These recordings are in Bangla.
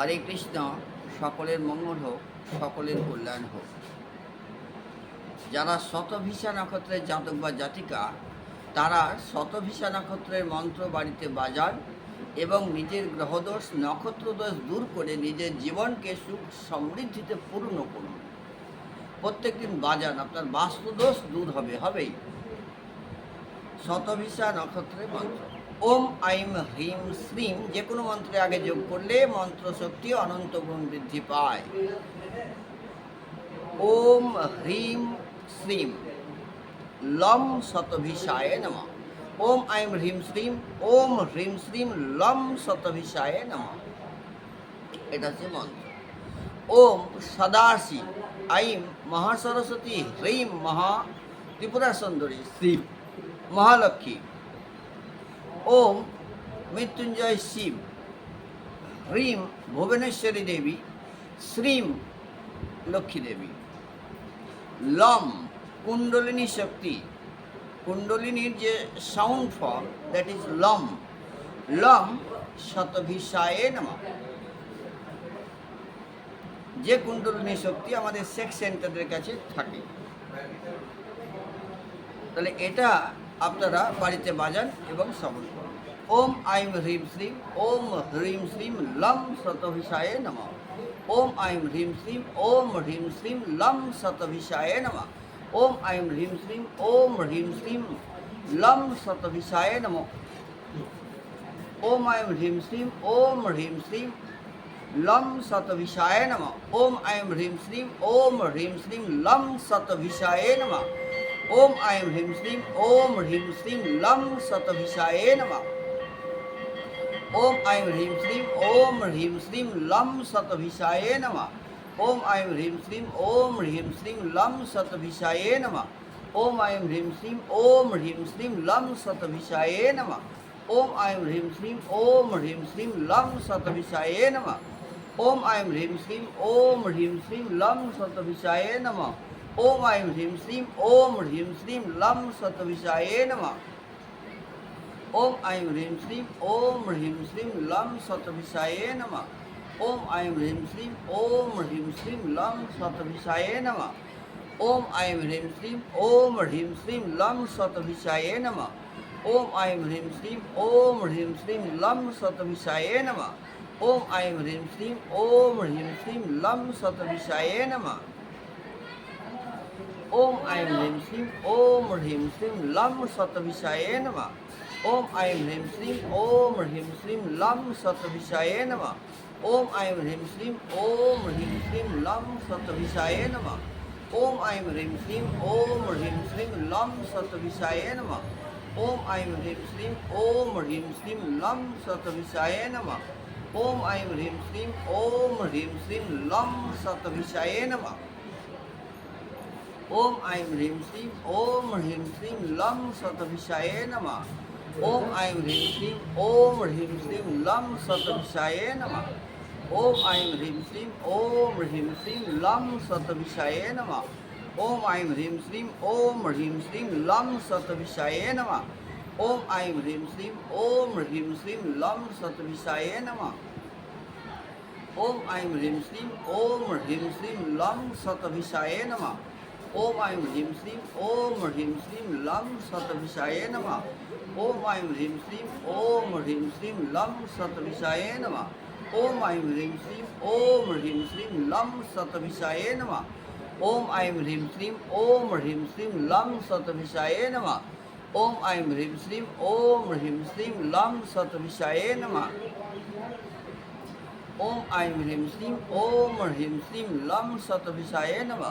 হরে কৃষ্ণ, সকলের মঙ্গল হোক, সকলের কল্যাণ হোক। যারা শতভিসা নক্ষত্রের জাতক বা জাতিকা, তারা শতভিসা নক্ষত্রের মন্ত্র বাড়িতে বাজান এবং নিজের গ্রহদোষ, নক্ষত্রদোষ দূর করে নিজের জীবনকে সুখ সমৃদ্ধিতে পূর্ণ করুন। প্রত্যেকদিন বাজান, আপনার বাস্তুদোষ দূর হবে, হবেই। শতভিসা নক্ষত্রের মন্ত্র। ওম আইম হ্রিম শ্রীম যে কোনো মন্ত্রে আগে যোগ করলে মন্ত্র শক্তি অনন্ত গুণ বৃদ্ধি পায়। ওম হ্রিম শ্রীম লম শতভিষায় নম। ওম আইম হ্রিম শ্রীম ওম হ্রিম শ্রীম লম শতভিষায় নম। এটা হচ্ছে মন্ত্র। ওম সদাশি আইম মহাসরস্বতী। হ্রিম মহা ত্রিপুরা সুন্দরী। শ্রীম মহালক্ষ্মী। ওম মৃত্যুঞ্জয় শিব। হ্রিম ভুবনেশ্বরী দেবী, শ্রীম লক্ষ্মী দেবী। লম কুণ্ডলিনী শক্তি। কুণ্ডলিনীর যে সাউন্ড ফর্ম দ্যাট ইজ লম। লম শতভিষায়ে নম। যে কুণ্ডলিনী শক্তি আমাদের সেক্স সেন্টারের কাছে থাকে। তাহলে এটা আপনারা বাড়িতে বাজান এবং শ্রবণ করুন ওম আইম হ্রিম শ্রীম ওম হ্রিম শ্রীম লম শতভিষায় নম ওম আইম হ্রিম শ্রীম ওম হ্রিম শ্রীম লম শতভিষায় নম ওম আইম হ্রিম শ্রীম ওম হ্রিম শ্রীম লম শতভিষায় নম ওম আইম হ্রিম শ্রীম ওম হ্রিম শ্রীম লম শতভিষায় নম ওম আইম হ্রিম শ্রীম ওম হ্রিম শ্রীম লম শতভিষায় নম ওম আইম হ্রিম শ্রীম ওম হ্রিম শ্রীম লম শতভিষায় নম ওম আইম হ্রিম শ্রীম ওম হ্রিম শ্রীম লম শতভিষায় নম ওম আইম হ্রিম শ্রীম ওম হ্রিম শ্রীম লম শতভিষায় নম ওম আইম হ্রিম শ্রীম ওম হ্রিম শ্রীম লম শতভিষায় নম ওম আইম হ্রিম শ্রীম ওম হ্রিম শ্রীম লম শতভিষায় নম ওম আইম হ্রিম শ্রীম ওম হ্রিম শ্রীম লম শতভিষায় নম ওম আইম হ্রিম শ্রীম ওম হ্রিম শ্রীম লম শতভিষায় নম ওম আইম হ্রিম শ্রীম ওম হ্রিম শ্রীম লম শতভিষায়ে নম ওম আইম হ্রিম শ্রীম ওম হ্রিম শ্রীম লম শতভিষায়ে নম ওম আইম হ্রিম শ্রীম ওম হ্রিম শ্রীম লম শতভিষায়ে নম ওম আইম হ্রিম শ্রীম ওম হ্রিম শ্রীম লম শতভিষায়ে নম ওম আইম হ্রিম শ্রীম ওম হ্রিম শ্রীম লম শতভিষায়ে নম ওম আইম হ্রিম শ্রীম ওম হ্রিম শ্রীম লম শতভিষায়ে নম ওম আইম হ্রিম শ্রীম ওম হ্রিম শ্রীম লম শতভিষায়ে নম ওম আইম হ্রিম শ্রীম ওম হ্রিম শ্রীম লম শতভিষায়ে নম ওম আইম হ্রিম শ্রীম ওম হ্রিম শ্রীম লম শতভিষায়ে নম ওম আইম হ্রিম শ্রীম ওম হ্রিম শ্রীম লম শতভিষায়ে নম ওম আইম হ্রিম শ্রীম ওম হ্রিম শ্রীম লম শতভিষায়ে নম ওম আইম হ্রিম শ্রীম, ওম হ্রিম শ্রীম লম শতভিষায়ে নম। ওম আইম হ্রিম শ্রীম, ওম হ্রিম শ্রীম লম শতভিষায়ে নম। ওম আইম হ্রিম শ্রীম, ওম হ্রিম শ্রীম লম শতভিষায়ে নম। ওম আইম হ্রিম শ্রীম, ওম হ্রিম শ্রীম লম শতভিষায়ে নম। ওম আইম হ্রিম শ্রীম, ওম হ্রিম শ্রীম লম শতভিষায়ে নম। ওম আইম হ্রিম শ্রীম, ওম হ্রিম শ্রীম লম শতভিষায়ে নম। ওম আইম হ্রিম শ্রীম ওম হ্রিম শ্রীম লম শতভিষায়ে নম ওম আইম হ্রিম শ্রীম ওম হ্রিম শ্রীম লম শতভিষায়ে নম ওম আইম হ্রিম শ্রীম ওম হ্রিম শ্রীম লম শতভিষায়ে নম ওম আইম হ্রিম শ্রীম ওম হ্রিম শ্রীম লম শতভিষায়ে নম ওম আইম হ্রিম শ্রীম ওম হ্রিম শ্রীম লম শতভিষায়ে নম ওম আইম হ্রিম শ্রীম ওম হ্রিম শ্রীম লম শতভিষায়ে নম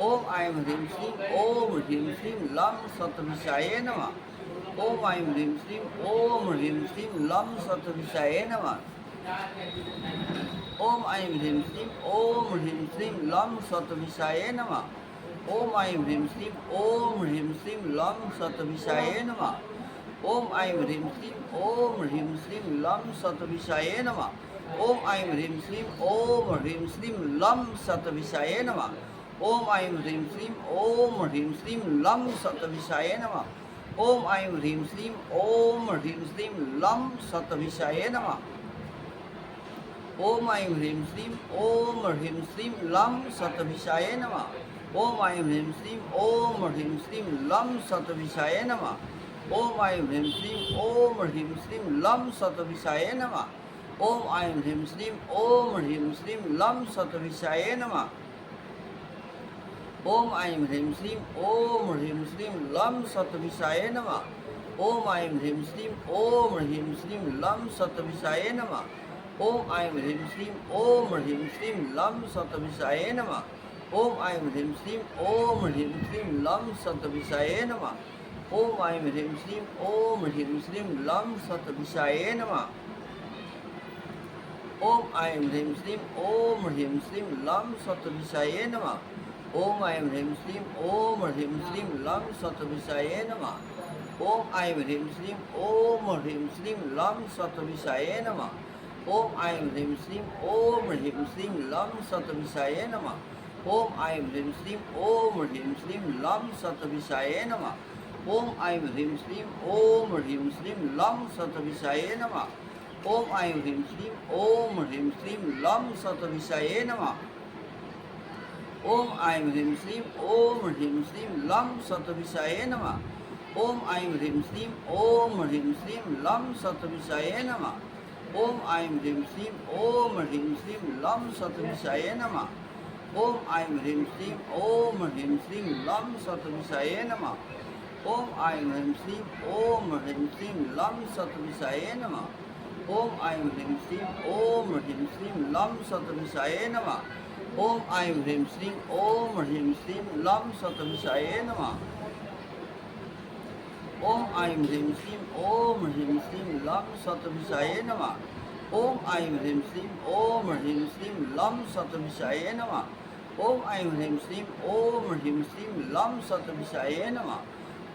ওম আইম হ্রিম শ্রীম ওম হ্রিম শ্রীম লম শতভিষায়ে নম ওম আইম হ্রিম শ্রীম ওম হ্রিম শ্রীম লম শতভিষায়ে নম ওম আইম হ্রিম শ্রীম ওম হ্রিম শ্রীম লম শতভিষায়ে নম ওম আইম হ্রিম শ্রীম ওম হ্রিম শ্রীম লম শতভিষায়ে নম ওম আইম হ্রিম শ্রীম ওম হ্রিম শ্রীম লম শতভিষায়ে নম ওম আইম হ্রিম শ্রীম ওম হ্রিম শ্রীম লম শতভিষায়ে নম ওম আইম হ্রিম শ্রীম ওম হ্রিম শ্রীম লম শতভিষায়ে নম ওম আইম হ্রিম শ্রীম ওম হ্রিম শ্রীম লম শতভিষায়ে নম ওম আইম হ্রিম শ্রীম ওম হ্রিম শ্রীম লম শতভিষায় নমঃ ওম আইম হ্রিম শ্রীম ওম হ্রিম শ্রীম লম শতভিষায় নমঃ ওম আইম হ্রিম শ্রীম ওম হ্রিম শ্রীম লম শতভিষায় নমঃ ওম আইম হ্রিম শ্রীম ওম হ্রিম শ্রীম লম শতভিষায় নমঃ ওম আইম হ্রিম শ্রীম ওম হ্রিম শ্রীম লম শতভিষায় নমঃ ওম আইম হ্রিম শ্রীম ওম হ্রিম শ্রীম লম শতভিষায় নমঃ ওম আইম হ্রিম শ্রীম ওম হ্রিম শ্রীম লম শতভিষায় নমঃ ওম আইম হ্রিম শ্রীম ওম হ্রিম শ্রীম লম শতভিষায় নমঃ ওম আইম হ্রিম শ্রীম ওম হ্রিম শ্রীম লম শতভিষায় নমঃ ওম আইম হ্রিম শ্রীম ওম হ্রিম শ্রীম লম শতভিষায় নমঃ ওম আইম হ্রিম শ্রীম ওম হ্রিম শ্রীম লম শতভিষায় নমঃ ওম আইম হ্রিম শ্রীম ওম হ্রিম শ্রীম লম শতভিষায় নমঃ ওম আইম হ্রিম শ্রীম ওম হ্রিম শ্রীম লম শতভিষায় নমঃ ওম আইম হ্রিম শ্রীম ওম হ্রিম শ্রীম লম শতভিষায় নমঃ ওম আইম হ্রিম শ্রীম ওম হ্রিম শ্রীম লম শতভিষায় নমঃ ওম আইম হ্রিম শ্রীম ওম হ্রিম শ্রীম লম শতভিষায় নমঃ ওম আইম হ্রিম শ্রীম ওম হ্রিম শ্রীম লম শতভিষায় নমঃ ওম আইম হ্রিম শ্রীম ওম হ্রিম শ্রীম লম শতভিষায় নমঃ ওম আইম হ্রিম শ্রীম ওম হ্রিম শ্রীম লম শতভিষায় নমঃ ওম আইম হ্রিম শ্রীম ওম হ্রিম শ্রীম লম শতভিষায় নমঃ ওম আইম হ্রিম শ্রীম ওম হ্রিম শ্রীম লম শতভিষায় নমঃ ওম আইম হ্রিম শ্রীম ওম হ্রিম শ্রীম লম শতভিষায় নমঃ ওম আইম হ্রিম শ্রীম ওম হ্রিম শ্রীম লম শতভিষায় নমঃ ওম আইম হ্রিম শ্রীম ওম হ্রিম শ্রীম লম শতভিষায় নমঃ ওম আইম হ্রিম শ্রীম ওম হ্রিম শ্রীম লম শতভিষায় নমঃ ওম আইম হ্রিম শ্রীম ওম হ্রিম শ্রীম লম শতভিষায় নমঃ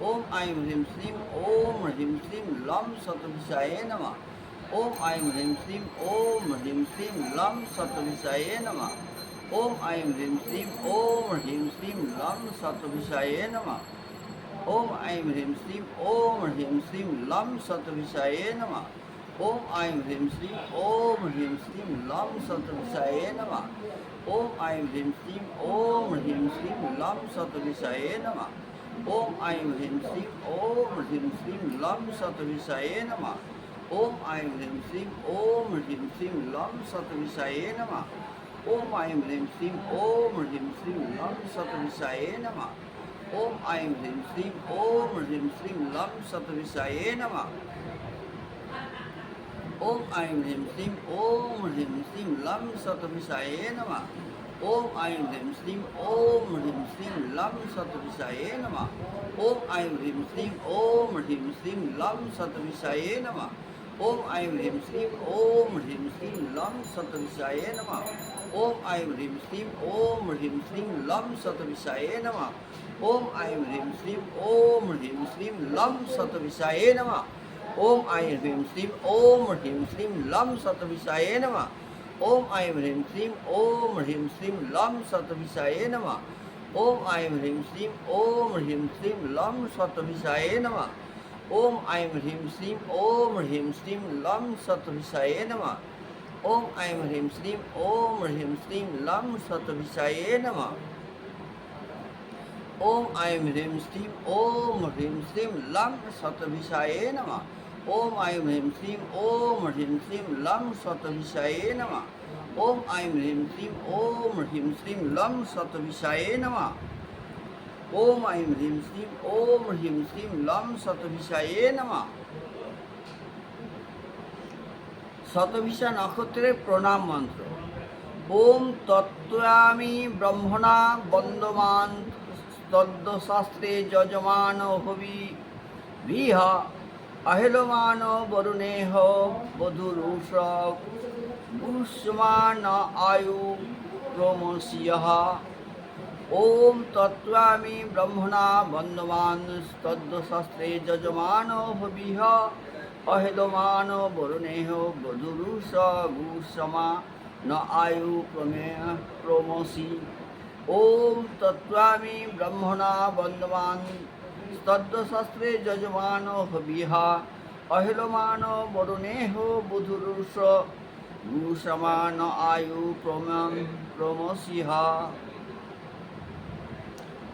ওম আইম হ্রিম শ্রীম ওম হ্রিম শ্রীম লম শতভিষায় নমঃ ওম আইম হ্রিম শ্রীম ওম হ্রিম শ্রীম লম শতভিষায় নমঃ ওম আইম হ্রিম শ্রীম, ওম হ্রিম শ্রীম লম শতভিষায় নমঃ। ওম আইম হ্রিম শ্রীম, ওম হ্রিম শ্রীম লম শতভিষায় নমঃ। ওম আইম হ্রিম শ্রীম, ওম হ্রিম শ্রীম লম শতভিষায় নমঃ। ওম আইম হ্রিম শ্রীম, ওম হ্রিম শ্রীম লম শতভিষায় নমঃ। ওম আইম হ্রিম শ্রীম, ওম হ্রিম শ্রীম লম শতভিষায় নমঃ। ওম আইম হ্রিম শ্রীম, ওম হ্রিম শ্রীম লম শতভিষায় নমঃ। ওম আইম হ্রিম শ্রীম ওম হ্রিম শ্রীম লম শতভিষায় নমঃ ওম আইম হ্রিম শ্রীম ওম হ্রিম শ্রীম লম শতভিষায় নমঃ ওম আইম হ্রিম শ্রীম ওম হ্রিম শ্রীম লম শতভিষায় নমঃ ওম আইম হ্রিম শ্রীম ওম হ্রিম শ্রীম লম শতভিষায় নমঃ ওম আইম হ্রিম শ্রীম ওম হ্রিম শ্রীম লম শতভিষায় নমঃ ওম আইম হ্রিম শ্রীম, ওম হ্রিম শ্রীম লম শতভিষায় নমঃ। ওম আইম হ্রিম শ্রীম, ওম হ্রিম শ্রীম লম শতভিষায় নমঃ। ওম আইম হ্রিম শ্রীম, ওম হ্রিম শ্রীম লম শতভিষায় নমঃ। ওম আইম হ্রিম শ্রীম, ওম হ্রিম শ্রীম লম শতভিষায় নমঃ। ওম আইম হ্রিম শ্রীম, ওম হ্রিম শ্রীম লম শতভিষায় নমঃ। ওম আইম হ্রিম শ্রীম, ওম হ্রিম শ্রীম লম শতভিষায় নমঃ। ওম আইম হ্রিম শ্রীম ওম হ্রিম শ্রীম লম শতভিষায় নমঃ ওম আইম হ্রিম শ্রীম ওম হ্রিম শ্রীম লম শতভিষায় নমঃ ওম আইম হ্রিম শ্রীম ওম হ্রিম শ্রীম লম শতভিষায় নমঃ ওম আইম হ্রিম শ্রীম ওম হ্রিম শ্রীম লম শতভিষায় নমঃ ওম আইম হ্রিম শ্রীম ওম হ্রিম শ্রীম লম শতভিষায় নমঃ ওম আইম হ্রিম শ্রীম ওম হ্রিম শ্রীম লম শতভিষায় নমঃ। শতভিষা নক্ষত্রের প্রণাম মন্ত্র। ওম তত্ত্বামি ব্রহ্মণা বন্দমান, তদ্দশাস্ত্রে যজমান হবি। বিহ অহেলমান বরুণেহ বধুরুষ পুষ্যমান আয়ু ক্রমশিয় ওম তত্ত্বামি ব্রহ্মণা বন্দমান তদ্দশাস্ত্রে যজমান হবিহ অহেদমান বরুণেহ বধুরুষ গুসমা ন আয়ু ক্রমে ক্রমসি ওম তত্ত্বামি ব্রহ্মণা বন্দমান তদ্দশাস্ত্রে যজমান হবিহা অহিলমান বরুণেহ বুধুরুষ ভূষমান আয়ু প্রমাম প্রমসিহা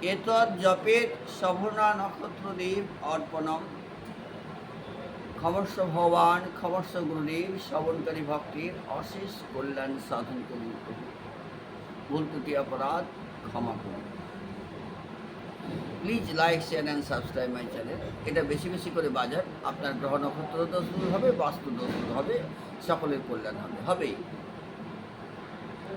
এতৎ জপেত শভনা নক্ষত্রদেব অর্পণম। ক্ষমস্ব ভগবান, ক্ষমস্ব গুরুদেব, শ্রবণকারী ভক্তির অশেষ কল্যাণ সাধন করুন ভুল ত্রুটি, অপরাধ, ক্ষমা করুন। Please like, share and subscribe my channel. এটা বেশি বেশি করে বাজার আপনার গ্রহ নক্ষত্র দোষ দূর হবে, বাস্তু দোষ দূর হবে, সকলের কল্যাণ হবে। হবেই